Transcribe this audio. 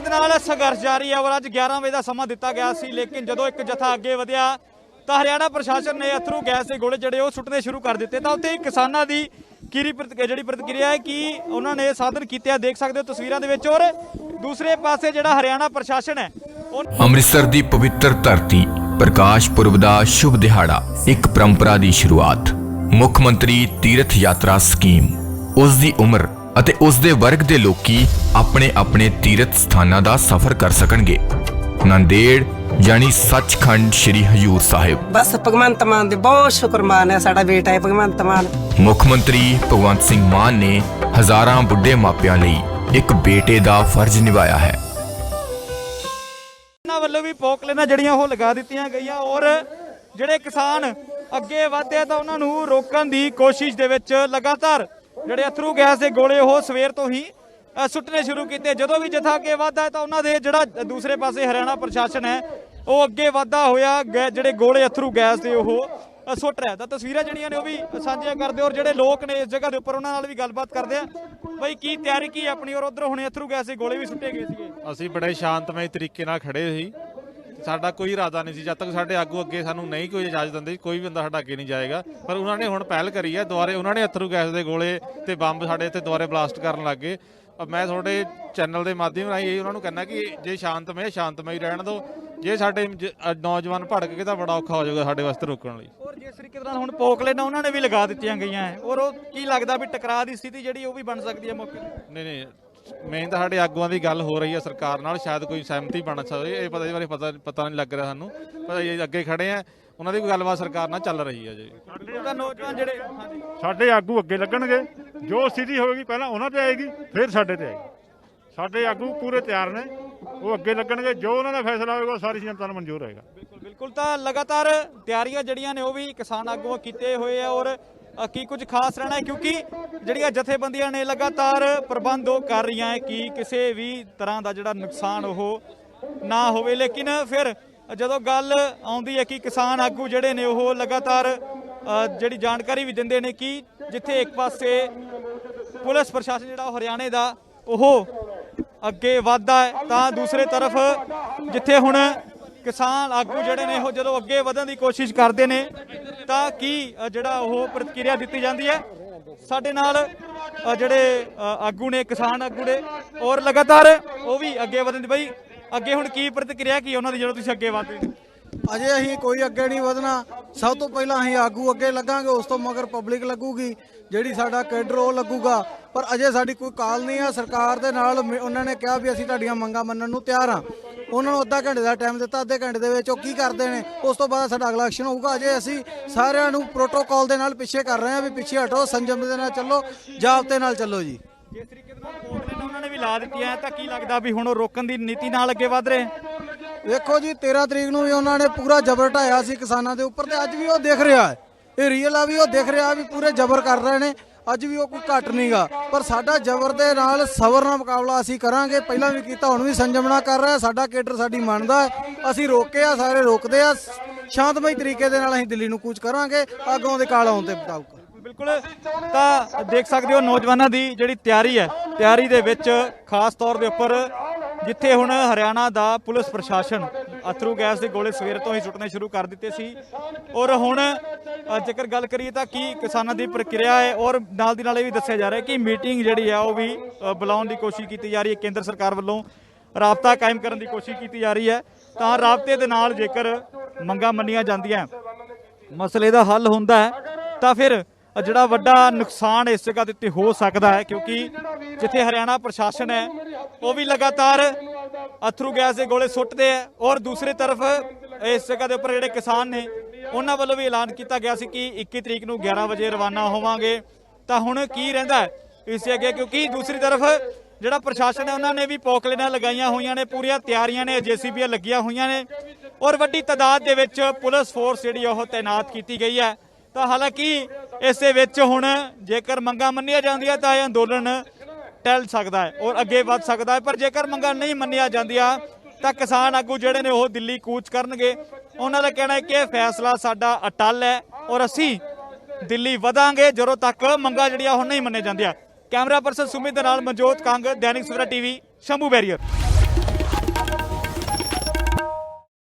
ਦੇ ਨਾਲ ਸੰਘਰਸ਼ ਜਾਰੀ ਹੈ ਔਰ ਅੱਜ 11 ਵਜੇ ਦਾ ਸਮਾਂ ਦਿੱਤਾ ਗਿਆ ਸੀ, ਲੇਕਿਨ ਜਦੋਂ ਇੱਕ ਜਥਾ ਅੱਗੇ ਵਧਿਆ, ਤਾਂ ਹਰਿਆਣਾ ਪ੍ਰਸ਼ਾਸਨ ਨੇ ਅਥਰੂ ਗੈਸ ਦੇ ਗੋਲੇ ਜਿਹੜੇ ਉਹ ਸੁੱਟਣੇ ਸ਼ੁਰੂ ਕਰ ਦਿੱਤੇ। ਤਾਂ ਉੱਥੇ ਕਿਸਾਨਾਂ ਦੀ ਕੀਰੀ ਜਿਹੜੀ ਪ੍ਰਤੀਕਿਰਿਆ ਹੈ ਕਿ ਉਹਨਾਂ ਨੇ ਸਾਧਨ ਕੀਤੇ ਆ, ਦੇਖ ਸਕਦੇ ਹੋ ਤਸਵੀਰਾਂ ਦੇ ਵਿੱਚ ਔਰ ਦੂਸਰੇ ਪਾਸੇ ਜਿਹੜਾ ਹਰਿਆਣਾ ਪ੍ਰਸ਼ਾਸਨ ਹੈ ਅੰਮ੍ਰਿਤਸਰ ਦੀ ਪਵਿੱਤਰ ਧਰਤੀ, ਪ੍ਰਕਾਸ਼ ਪੁਰਬ ਦਾ ਸ਼ੁਭ ਦਿਹਾੜਾ, ਇੱਕ ਪਰੰਪਰਾ ਦੀ ਸ਼ੁਰੂਆਤ। ਮੁੱਖ ਮੰਤਰੀ ਤੀਰਥ ਯਾਤਰਾ ਸਕੀਮ, ਉਸ ਦੀ ਉਮਰ ਅਤੇ ਉਸ ਦੇ ਵਰਗ ਦੇ ਲੋਕੀ ਆਪਣੇ ਆਪਣੇ ਤੀਰਥ ਸਥਾਨਾਂ ਦਾ ਸਫ਼ਰ ਕਰ ਸਕਣਗੇ। ਨੰਦੇੜ ਯਾਨੀ ਸੱਚਖੰਡ ਸ੍ਰੀ ਹਜੂਰ ਸਾਹਿਬ। ਬਸ ਭਗਵੰਤ ਮਾਨ ਦੇ ਬਹੁਤ ਸ਼ੁਕਰਮਾਨ ਹੈ ਸਾਡਾ ਬੇਟਾ ਹੈ ਭਗਵੰਤ ਮਾਨ। ਮੁੱਖ ਮੰਤਰੀ ਭਗਵੰਤ ਸਿੰਘ ਮਾਨ ਨੇ ਹਜ਼ਾਰਾਂ ਬੁੱਢੇ ਮਾਪਿਆਂ ਲਈ ਇੱਕ ਬੇਟੇ ਦਾ ਫਰਜ਼ ਨਿਭਾਇਆ ਹੈ। ਇਹਨਾਂ ਵੱਲੋਂ ਵੀ ਪੋਕਲੇਨਾਂ ਜਿਹੜੀਆਂ ਉਹ ਲਗਾ ਦਿੱਤੀਆਂ ਗਈਆਂ ਔਰ ਜਿਹੜੇ ਕਿਸਾਨ ਅੱਗੇ ਵਧਦੇ ਤਾਂ ਉਹਨਾਂ ਨੂੰ ਰੋਕਣ ਦੀ ਕੋਸ਼ਿਸ਼ ਦੇ ਵਿੱਚ ਲਗਾਤਾਰ ਜਿਹੜੇ ਅਥਰੂ ਗੈਸ ਦੇ ਗੋਲੇ ਉਹ ਸਵੇਰ ਤੋਂ ਹੀ ਅ, ਸੁੱਟਣੇ ਸ਼ੁਰੂ ਕੀਤੇ। ਜਦੋਂ ਵੀ ਜਥਾ ਅੱਗੇ ਵਧਦਾ ਤਾਂ ਉਹਨਾਂ ਦੇ ਜਿਹੜਾ ਦੂਸਰੇ ਪਾਸੇ ਹਰਿਆਣਾ ਪ੍ਰਸ਼ਾਸਨ ਹੈ ਉਹ ਅੱਗੇ ਵਧਦਾ ਹੋਇਆ। ਜਿਹੜੇ ਗੋਲੇ ਅਥਰੂ ਗੈਸ ਦੇ ਉਹ ਸੁੱਟ ਰਿਹਾ ਤਾਂ ਤਸਵੀਰਾਂ ਜਿਹੜੀਆਂ ਨੇ ਉਹ ਵੀ ਸਾਂਝੀਆਂ ਕਰਦੇ ਔਰ ਜਿਹੜੇ ਲੋਕ ਨੇ ਇਸ ਜਗ੍ਹਾ ਦੇ ਉੱਪਰ ਉਹਨਾਂ ਨਾਲ ਵੀ ਗੱਲਬਾਤ ਕਰਦੇ ਆ। ਬਈ ਕੀ ਤਿਆਰੀ ਕੀ ਆਪਣੀ? ਔਰ ਉਧਰ ਹੁਣੇ ਅਥਰੂ ਗੈਸ ਦੇ ਗੋਲੇ ਵੀ ਸੁੱਟੇ ਗਏ ਸੀਗੇ। ਅਸੀਂ ਬੜੇ ਸ਼ਾਂਤਮਈ ਤਰੀਕੇ ਨਾਲ ਖੜੇ ਸੀ। ਸਾਡਾ ਕੋਈ ਇਰਾਦਾ ਨਹੀਂ ਸੀ। ਜਦ ਤੱਕ ਸਾਡੇ ਆਗੂ ਅੱਗੇ ਸਾਨੂੰ ਨਹੀਂ ਕੋਈ ਇਜਾਜ਼ਤ ਦਿੰਦੇ ਕੋਈ ਵੀ ਬੰਦਾ ਸਾਡਾ ਅੱਗੇ ਨਹੀਂ ਜਾਏਗਾ। ਪਰ ਉਹਨਾਂ ਨੇ ਹੁਣ ਪਹਿਲ ਕਰੀ ਹੈ ਦੁਬਾਰੇ ਉਹਨਾਂ ਨੇ ਅਥਰੂ ਗੈਸ ਦੇ ਗੋਲੇ ਤੇ ਬੰਬ ਸਾਡੇ ਇੱਥੇ ਦੁਬਾਰੇ ਬਲਾਸਟ ਕਰਨ ਲੱਗੇ ਮੈਂ ਤੁਹਾਡੇ ਚੈਨਲ ਦੇ ਮਾਧਿਅਮ ਰਾਹੀਂ ਇਹ ਉਹਨਾਂ ਨੂੰ ਕਹਿੰਦਾ ਕਿ ਜੇ ਸ਼ਾਂਤਮਈ ਸ਼ਾਂਤਮਈ ਰਹਿਣ ਦਿਓ। ਜੇ ਸਾਡੇ ਨੌਜਵਾਨ ਭੜਕ ਗਏ ਤਾਂ ਬੜਾ ਔਖਾ ਹੋ ਜਾਊਗਾ ਸਾਡੇ ਵਾਸਤੇ ਰੋਕਣ ਲਈ। ਔਰ ਜਿਸ ਤਰੀਕੇ ਨਾਲ ਹੁਣ ਪੋਕਲੇਨਾਂ ਉਹਨਾਂ ਨੇ ਵੀ ਲਗਾ ਦਿੱਤੀਆਂ ਗਈਆਂ ਔਰ ਉਹ ਕੀ ਲੱਗਦਾ ਵੀ ਟਕਰਾਅ ਦੀ ਸਥਿਤੀ ਜਿਹੜੀ ਉਹ ਵੀ ਬਣ ਸਕਦੀ ਹੈ ਮੌਕੇ ਨਹੀਂ ਨਹੀਂ ਮੇਨ ਤਾਂ ਸਾਡੇ ਆਗੂਆਂ ਦੀ ਗੱਲ ਹੋ ਰਹੀ ਹੈ ਸਰਕਾਰ ਨਾਲ ਸ਼ਾਇਦ ਕੋਈ ਸਹਿਮਤੀ ਬਣ ਸਕਦੀ ਹੈ ਇਹ ਪਤਾ ਇਸ ਬਾਰੇ ਪਤਾ ਪਤਾ ਨਹੀਂ ਲੱਗ ਰਿਹਾ ਸਾਨੂੰ। ਪਰ ਇਹ ਅੱਗੇ ਖੜੇ ਆ ਉਹਨਾਂ ਦੀ ਕੋਈ ਗੱਲਬਾਤ ਸਰਕਾਰ ਨਾਲ ਚੱਲ ਰਹੀ ਹੈ ਜੀ। ਤਾਂ ਨੌਜਵਾਨ ਜਿਹੜੇ ਹਾਂਜੀ। ਸਾਡੇ ਆਗੂ ਅੱਗੇ ਲੱਗਣਗੇ ਜੋ ਸਥਿਤੀ ਹੋਏਗੀ ਪਹਿਲਾਂ ਉਹਨਾਂ ਤੇ ਆਏਗੀ ਫਿਰ ਸਾਡੇ ਤੇ ਆਏਗੀ। ਸਾਡੇ ਆਗੂ ਪੂਰੇ ਤਿਆਰ ਨੇ ਉਹ ਅੱਗੇ ਲੱਗਣਗੇ ਜੋ ਉਹਨਾਂ ਦਾ ਫੈਸਲਾ ਹੋਏਗਾ ਉਹ ਸਾਰੀ ਜਨਤਾ ਨੂੰ ਮਨਜ਼ੂਰ ਹੋਏਗਾ। ਬਿਲਕੁਲ ਬਿਲਕੁਲ ਤਾਂ ਲਗਾਤਾਰ ਤਿਆਰੀਆਂ ਜਿਹੜੀਆਂ ਨੇ ਉਹ ਵੀ ਕਿਸਾਨ ਆਗੂਆਂ ਕੀਤੇ ਹੋਏ ਆ ਔਰ ਕੀ ਕੁਝ ਖਾਸ ਰਹਿਣਾ ਹੈ? ਕਿਉਂਕਿ ਜਿਹੜੀਆਂ ਜਥੇਬੰਦੀਆਂ ਨੇ ਲਗਾਤਾਰ ਪ੍ਰਬੰਧ ਉਹ ਕਰ ਰਹੀਆਂ ਹੈ ਕਿ ਕਿਸੇ ਵੀ ਤਰ੍ਹਾਂ ਦਾ ਜਿਹੜਾ ਨੁਕਸਾਨ ਉਹ ਨਾ ਹੋਵੇ। ਲੇਕਿਨ ਫਿਰ ਜਦੋਂ ਗੱਲ ਆਉਂਦੀ ਹੈ ਕਿ ਕਿਸਾਨ ਆਗੂ ਜਿਹੜੇ ਨੇ, ਉਹ ਲਗਾਤਾਰ ਜਿਹੜੀ ਜਾਣਕਾਰੀ ਵੀ ਦਿੰਦੇ ਨੇ ਕਿ ਜਿੱਥੇ ਇੱਕ ਪਾਸੇ ਪੁਲਿਸ ਪ੍ਰਸ਼ਾਸਨ ਜਿਹੜਾ ਉਹ ਹਰਿਆਣੇ ਦਾ, ਉਹ ਅੱਗੇ ਵਧਦਾ ਹੈ, ਤਾਂ ਦੂਸਰੇ ਤਰਫ ਜਿੱਥੇ ਹੁਣ ਕਿਸਾਨ ਆਗੂ ਜਿਹੜੇ ਨੇ, ਉਹ ਜਦੋਂ ਅੱਗੇ ਵਧਣ ਦੀ ਕੋਸ਼ਿਸ਼ ਕਰਦੇ ਨੇ ਤਾਂ ਕੀ ਜਿਹੜਾ ਉਹ ਪ੍ਰਤੀਕਿਰਿਆ ਦਿੱਤੀ ਜਾਂਦੀ ਹੈ। ਸਾਡੇ ਨਾਲ ਜਿਹੜੇ ਆਗੂ ਨੇ, ਕਿਸਾਨ ਆਗੂ ਨੇ, ਔਰ ਲਗਾਤਾਰ ਉਹ ਵੀ ਅੱਗੇ ਵਧਣ ਦੀ ਬਈ, ਅੱਗੇ ਹੁਣ ਕੀ ਪ੍ਰਤੀਕਿਰਿਆ, ਕੀ ਉਹਨਾਂ ਦੀ ਜਦੋਂ ਤੁਸੀਂ ਅੱਗੇ ਵਧਦੇ ਅਜੇ ਅਸੀਂ ਕੋਈ ਅੱਗੇ ਨਹੀਂ ਵਧਣਾ। ਸਭ ਤੋਂ ਪਹਿਲਾਂ ਅਸੀਂ ਆਗੂ ਅੱਗੇ ਲੱਗਾਂਗੇ, ਉਸ ਤੋਂ ਮਗਰ ਪਬਲਿਕ ਲੱਗੂਗੀ। ਜਿਹੜੀ ਸਾਡਾ ਕੈਡਰ ਉਹ ਲੱਗੂਗਾ। ਪਰ ਅਜੇ ਸਾਡੀ ਕੋਈ ਕਾਲ ਨਹੀਂ ਆ। ਸਰਕਾਰ ਦੇ ਨਾਲ ਉਹਨਾਂ ਨੇ ਕਿਹਾ ਵੀ ਅਸੀਂ ਤੁਹਾਡੀਆਂ ਮੰਗਾਂ ਮੰਨਣ ਨੂੰ ਤਿਆਰ ਆ ਉਹਨਾਂ ਨੂੰ ਅੱਧਾ ਘੰਟੇ ਦਾ ਟਾਈਮ ਦਿੱਤਾ ਅੱਧੇ ਘੰਟੇ ਦੇ ਵਿੱਚ ਉਹ ਕੀ ਕਰਦੇ ਨੇ? ਉਸ ਤੋਂ ਬਾਅਦ ਸਾਡਾ ਅਗਲਾ ਐਕਸ਼ਨ ਹੋਊਗਾ। ਅਜੇ ਅਸੀਂ ਸਾਰਿਆਂ ਨੂੰ ਪ੍ਰੋਟੋਕਾਲ ਦੇ ਨਾਲ ਪਿੱਛੇ ਕਰ ਰਹੇ ਹਾਂ ਵੀ ਪਿੱਛੇ ਹਟੋ ਸੰਜਮ ਦੇ ਨਾਲ ਚੱਲੋ ਜਾਬਤੇ ਨਾਲ ਚੱਲੋ ਜੀ। ਜਿਸ ਤਰੀਕੇ ਦੇ ਨਾਲ ਕੋਰਟ ਨੇ ਉਹਨਾਂ ਨੇ ਵੀ ਲਾ ਦਿੱਤੀਆਂ ਤਾਂ ਕੀ ਲੱਗਦਾ ਵੀ ਹੁਣ ਉਹ ਰੋਕਣ ਦੀ ਨੀਤੀ ਨਾਲ ਅੱਗੇ ਵਧ ਰਹੇ? ਵੇਖੋ ਜੀ 13 ਤਰੀਕ ਨੂੰ ਵੀ ਉਹਨਾਂ ਨੇ ਪੂਰਾ ਜ਼ਬਰ ਢਾਇਆ ਸੀ ਕਿਸਾਨਾਂ ਦੇ ਉੱਪਰ ਤੇ ਅੱਜ ਵੀ ਉਹ ਦਿਖ ਰਿਹਾ ਹੈ। ਇਹ ਰੀਅਲ ਆ ਵੀ ਉਹ ਦਿਖ ਰਿਹਾ ਵੀ ਪੂਰੇ ਜ਼ਬਰ ਕਰ ਰਹੇ ਨੇ। ਅੱਜ ਵੀ ਉਹ ਕੋਈ ਘਟ ਨਹੀਂਗਾ। ਪਰ ਸਾਡਾ ਜ਼ਬਰ ਦੇ ਨਾਲ ਸਬਰ ਨਾਲ ਮੁਕਾਬਲਾ ਅਸੀਂ ਕਰਾਂਗੇ। ਪਹਿਲਾਂ ਵੀ ਕੀਤਾ, ਹੁਣ ਵੀ ਸੰਜਮਣਾ ਕਰ ਰਿਹਾ। ਸਾਡਾ ਕੇਡਰ ਸਾਡੀ ਮੰਨਦਾ ਅਸੀਂ ਰੋਕੇ ਆ, ਸਾਰੇ ਰੋਕਦੇ ਆ। ਸ਼ਾਂਤਮਈ ਤਰੀਕੇ ਦੇ ਨਾਲ ਅਸੀਂ ਦਿੱਲੀ ਨੂੰ ਕੂਚ ਕਰਾਂਗੇ। ਅੱਗੋਂ ਦੇ ਕਾਲ ਆਉਣ ਤੇ ਮੁਤਾਬਕ ਬਿਲਕੁਲ, ਤਾਂ ਦੇਖ ਸਕਦੇ ਹੋ ਨੌਜਵਾਨਾਂ ਦੀ ਜਿਹੜੀ ਤਿਆਰੀ ਹੈ। ਤਿਆਰੀ ਦੇ ਵਿੱਚ ਖਾਸ ਤੌਰ ਦੇ ਉੱਪਰ ਜਿੱਥੇ ਹੁਣ ਹਰਿਆਣਾ ਦਾ ਪੁਲਿਸ ਪ੍ਰਸ਼ਾਸਨ ਅਥਰੂ ਗੈਸ ਦੇ ਗੋਲੇ ਸਵੇਰ ਤੋਂ ਹੀ ਸੁੱਟਣੇ ਸ਼ੁਰੂ ਕਰ ਦਿੱਤੇ ਸੀ। ਔਰ ਹੁਣ ਜੇਕਰ ਗੱਲ ਕਰੀਏ ਤਾਂ ਕੀ ਕਿਸਾਨਾਂ ਦੀ ਪ੍ਰਕਿਰਿਆ ਹੈ ਔਰ ਨਾਲ ਦੀ ਨਾਲ ਇਹ ਵੀ ਦੱਸਿਆ ਜਾ ਰਿਹਾ ਕਿ ਮੀਟਿੰਗ ਜਿਹੜੀ ਹੈ ਉਹ ਵੀ ਬੁਲਾਉਣ ਦੀ ਕੋਸ਼ਿਸ਼ ਕੀਤੀ ਜਾ ਰਹੀ ਹੈ। ਕੇਂਦਰ ਸਰਕਾਰ ਵੱਲੋਂ ਰਾਬਤਾ ਕਾਇਮ ਕਰਨ ਦੀ ਕੋਸ਼ਿਸ਼ ਕੀਤੀ ਜਾ ਰਹੀ ਹੈ। ਤਾਂ ਰਾਬਤੇ ਦੇ ਨਾਲ ਜੇਕਰ ਮੰਗਾਂ ਮੰਨੀਆਂ ਜਾਂਦੀਆਂ, ਮਸਲੇ ਦਾ ਹੱਲ ਹੁੰਦਾ ਹੈ, ਤਾਂ ਫਿਰ ਜਿਹੜਾ ਵੱਡਾ ਨੁਕਸਾਨ ਇਸ ਜਗ੍ਹਾ ਦੇ ਉੱਤੇ ਹੋ ਸਕਦਾ ਹੈ। ਕਿਉਂਕਿ ਜਿੱਥੇ ਹਰਿਆਣਾ ਪ੍ਰਸ਼ਾਸਨ ਹੈ, ਉਹ ਵੀ ਲਗਾਤਾਰ ਅਥਰੂ ਗੈਸ ਦੇ ਗੋਲੇ ਸੁੱਟਦੇ ਹੈ ਔਰ ਦੂਸਰੀ ਤਰਫ ਇਸ ਜਗ੍ਹਾ ਦੇ ਉੱਪਰ ਜਿਹੜੇ ਕਿਸਾਨ ਨੇ, ਉਹਨਾਂ ਵੱਲੋਂ ਵੀ ਐਲਾਨ ਕੀਤਾ ਗਿਆ ਸੀ ਕਿ 21 ਤਰੀਕ ਨੂੰ 11 ਵਜੇ ਰਵਾਨਾ ਹੋਵਾਂਗੇ। ਤਾਂ ਹੁਣ ਕੀ ਰਹਿੰਦਾ ਹੈ ਇਸ ਦੇ ਅੱਗੇ? ਕਿਉਂਕਿ ਦੂਸਰੀ ਤਰਫ ਜਿਹੜਾ ਪ੍ਰਸ਼ਾਸਨ ਹੈ, ਉਹਨਾਂ ਨੇ ਵੀ ਪੌਕਲੇਨਾਂ ਲਗਾਈਆਂ ਹੋਈਆਂ ਨੇ, ਪੂਰੀਆਂ ਤਿਆਰੀਆਂ ਨੇ, ਜੀਸੀਬੀਆਂ ਲੱਗੀਆਂ ਹੋਈਆਂ ਨੇ। ਔਰ ਵੱਡੀ ਤਾਦਾਦ ਦੇ ਵਿੱਚ ਪੁਲਿਸ ਫੋਰਸ ਜਿਹੜੀ ਉਹ ਤਾਇਨਾਤ ਕੀਤੀ ਗਈ ਹੈ। ਤਾਂ ਹਾਲਾਂਕਿ ਇਸ ਦੇ ਵਿੱਚ ਹੁਣ ਜੇਕਰ ਮੰਗਾਂ ਮੰਨੀਆਂ ਜਾਂਦੀਆਂ ਤਾਂ ਇਹ ਅੰਦੋਲਨ ਟਹਿਲ ਸਕਦਾ ਹੈ ਔਰ ਅੱਗੇ ਵੱਧ ਸਕਦਾ ਹੈ, ਪਰ ਜੇਕਰ ਮੰਗਾਂ ਨਹੀਂ ਮੰਨੀਆਂ ਜਾਂਦੀਆਂ, ਤਾਂ ਕਿਸਾਨ ਆਗੂ ਜਿਹੜੇ ਨੇ ਉਹ ਦਿੱਲੀ ਕੂਚ ਕਰਨਗੇ। ਉਹਨਾਂ ਦਾ ਕਹਿਣਾ ਹੈ ਕਿ ਇਹ ਫੈਸਲਾ ਸਾਡਾ ਅਟਲ ਹੈ ਔਰ ਅਸੀਂ ਦਿੱਲੀ ਵਧਾਂਗੇ, ਜਦੋਂ ਤੱਕ ਮੰਗਾਂ ਜਿਹੜੀਆਂ ਉਹ ਨਹੀਂ ਮੰਨੇ ਜਾਂਦੀਆਂ। ਕੈਮਰਾ ਪਰਸਨ ਸੁਮਿਤ ਦੇ ਨਾਲ ਮਨਜੋਤ ਕੰਗ, ਦੈਨਿਕ ਸਵੇਰਾ ਟੀਵੀ, ਸ਼ੰਭੂ ਬੈਰੀਅਰ।